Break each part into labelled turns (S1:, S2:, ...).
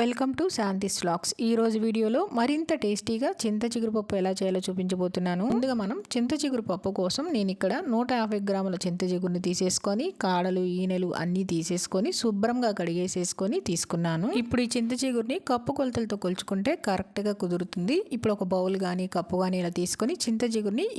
S1: Welcome to Shanthi's vlogs. ఈ రోజు వీడియోలో మరింత టేస్టీగా చింత చిగురుపప్పు ఎలా చేయాలో చూపించబోతున్నాను. ముందుగా మనం చింత పప్పు కోసం నేను ఇక్కడ నూట యాభై గ్రాముల చింత చిగురుని తీసేసుకొని కాడలు ఈనెలు అన్నీ తీసేసుకొని శుభ్రంగా కడిగేసేసుకొని తీసుకున్నాను. ఇప్పుడు ఈ చింత చిగురిని కప్పు కొలతలతో కొలుచుకుంటే కరెక్ట్గా కుదురుతుంది. ఇప్పుడు ఒక బౌల్ కానీ కప్పు కానీ ఇలా తీసుకొని చింత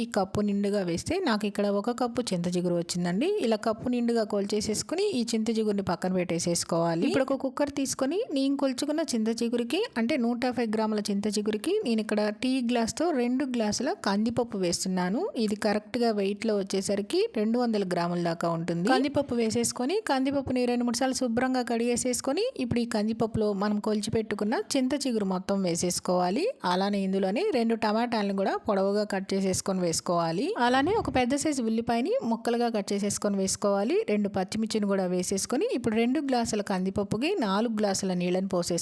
S1: ఈ కప్పు నిండుగా వేస్తే నాకు ఇక్కడ ఒక కప్పు చింత చిగురు వచ్చిందండి. ఇలా కప్పు నిండుగా కొలిచేసేసుకుని ఈ చింత చిగురుని పక్కన పెట్టేసేసుకోవాలి. ఇప్పుడు ఒక కుక్కర్ తీసుకొని నేను తీసుకున్న చింత చిగురికి అంటే నూట యాభై గ్రాముల చింత చిగురికి నేను ఇక్కడ టీ గ్లాస్తో రెండు గ్లాసుల కందిపప్పు వేస్తున్నాను. ఇది కరెక్ట్గా వెయిట్లో వచ్చేసరికి రెండు వందల గ్రాముల దాకా ఉంటుంది. కందిపప్పు వేసేసుకొని కందిపప్పుని రెండు మూడు సార్లు శుభ్రంగా కడిగేసేసుకొని ఇప్పుడు ఈ కందిపప్పులో మనం కొలిచిపెట్టుకున్న చింత చిగురు మొత్తం వేసేసుకోవాలి. అలానే ఇందులోనే రెండు టమాటాలను కూడా పొడవుగా కట్ చేసేసుకొని వేసుకోవాలి. అలానే ఒక పెద్ద సైజు ఉల్లిపాయని ముక్కలుగా కట్ చేసేసుకొని వేసుకోవాలి. రెండు పచ్చిమిర్చిని కూడా వేసేసుకొని ఇప్పుడు రెండు గ్లాసుల కందిపప్పుకి నాలుగు గ్లాసుల నీళ్ళని పోసేసుకోవాలి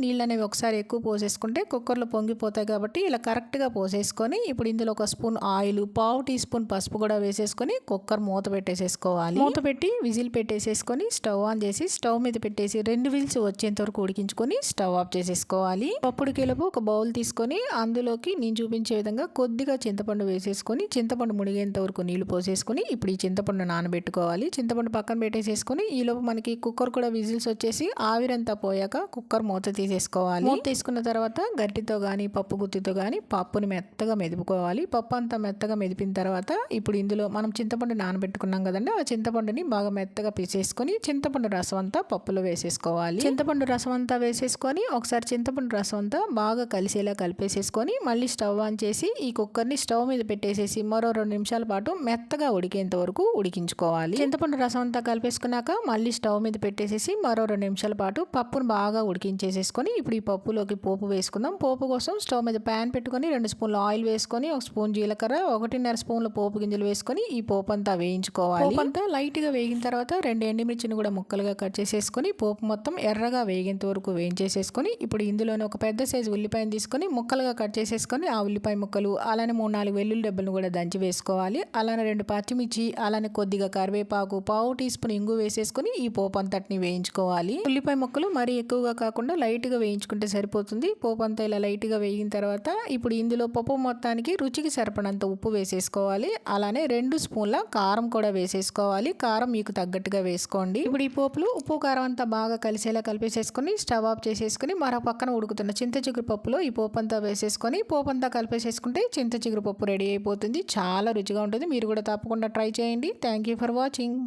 S1: నీళ్ళు అనేవి ఒకసారి ఎక్కువ పోసేసుకుంటే కుక్కర్లో పొంగిపోతాయి కాబట్టి ఇలా కరెక్ట్గా పోసేసుకొని ఇప్పుడు ఇందులో ఒక స్పూన్ ఆయిల్ పావు టీ స్పూన్ పసుపు కూడా వేసేసుకొని కుక్కర్ మూత పెట్టేసేసుకోవాలి. మూత పెట్టి విజిల్ పెట్టేసేసుకొని స్టవ్ ఆన్ చేసి స్టవ్ మీద పెట్టేసి రెండు విజిల్స్ వచ్చేంత వరకు ఉడికించుకొని స్టవ్ ఆఫ్ చేసేసుకోవాలి. పప్పుడు కిలపు ఒక బౌల్ తీసుకొని అందులోకి నేను చూపించే విధంగా కొద్దిగా చింతపండు వేసేసుకొని చింతపండు మునిగేంత వరకు నీళ్ళు పోసేసుకొని ఇప్పుడు ఈ చింతపండు నానబెట్టుకోవాలి. చింతపండు పక్కన పెట్టేసేసుకొని ఈలోపు మనకి కుక్కర్ కూడా విజిల్స్ వచ్చేసి ఆవిరంతా పోయాక కుక్కర్ మూత తీసేసుకోవాలి. మూత తీసుకున్న తర్వాత గట్టితో కానీ పప్పు గుత్తితో కానీ పప్పుని మెత్తగా మెదుపుకోవాలి. పప్పు అంతా మెత్తగా మెదిపిన తర్వాత ఇప్పుడు ఇందులో మనం చింతపండు నానబెట్టుకున్నాం కదండి ఆ చింతపండుని బాగా మెత్తగా పీసేసుకొని చింతపండు రసం అంతా పప్పులో వేసేసుకోవాలి. చింతపండు రసం అంతా వేసేసుకొని ఒకసారి చింతపండు రసం అంతా బాగా కలిసేలా కలిపేసేసుకొని మళ్ళీ స్టవ్ ఆన్ చేసి ఈ కుక్కర్ని స్టవ్ మీద పెట్టేసేసి మరో రెండు నిమిషాల పాటు మెత్తగా ఉడికేంత వరకు ఉడికించుకోవాలి. చింతపండు రసం అంతా కలిపేసుకున్నాక మళ్ళీ స్టవ్ మీద పెట్టేసేసి మరో రెండు నిమిషాల పాటు పప్పును బాగా ఉడికించేసేసుకొని ఇప్పుడు ఈ పప్పులోకి పోపు వేసుకుందాం. పోపు కోసం స్టవ్ మీద ప్యాన్ పెట్టుకొని రెండు స్పూన్లు ఆయిల్ వేసుకొని ఒక స్పూన్ జీలకర్ర ఒకటిన్నర స్పూన్ల పోపు గింజలు వేసుకొని ఈ పోపు అంతా వేయించుకోవాలి. పోపు అంతా లైట్గా వేగిన తర్వాత రెండు ఎండుమిర్చిని కూడా ముక్కలుగా కట్ చేసేసుకొని పోపు మొత్తం ఎర్రగా వేగేంత వరకు వేయించేసేసుకొని ఇప్పుడు ఇందులోనే ఒక పెద్ద సైజు ఉల్లిపాయను తీసుకొని ముక్కలుగా కట్ చేసేసుకొని ఆ ఉల్లిపాయ ముక్కలు అలానే మూడు నాలుగు వెల్లుల్లి డబ్బులను కూడా దంచి వేసుకోవాలి. అలానే రెండు పచ్చిమిర్చి అలానే కొద్దిగా కరివేపాకు పావు టీ స్పూన్ ఇంగు వేసేసుకొని ఈ పోపు అంతటిని వేయించుకోవాలి. ఉల్లిపాయ ముక్కలు మరీ ఎక్కువగా కాకుండా లైట్గా వేయించుకుంటే సరిపోతుంది. పోపు అంతా ఇలా లైట్గా వేగిన తర్వాత ఇప్పుడు ఇందులో పప్పు మొత్తానికి రుచికి సరిపడంత ఉప్పు వేసేసుకోవాలి. అలానే రెండు స్పూన్ల కారం కూడా వేసేసుకోవాలి. కారం మీకు తగ్గట్టుగా వేసుకోండి. ఇప్పుడు ఈ పోపులు ఉప్పు కారం అంతా బాగా కలిసేలా కలిపేసేసుకొని స్టవ్ ఆఫ్ చేసేసుకొని మరో పక్కన ఉడుకుతున్న చింత చిగురు పప్పులో ఈ పోపు అంతా వేసేసుకొని పోపు అంతా కలిపేసేసుకుంటే చింత చిగురు పప్పు రెడీ అయిపోతుంది. చాలా రుచిగా ఉంటుంది. మీరు కూడా తప్పకుండా ట్రై చేయండి. Thank you for watching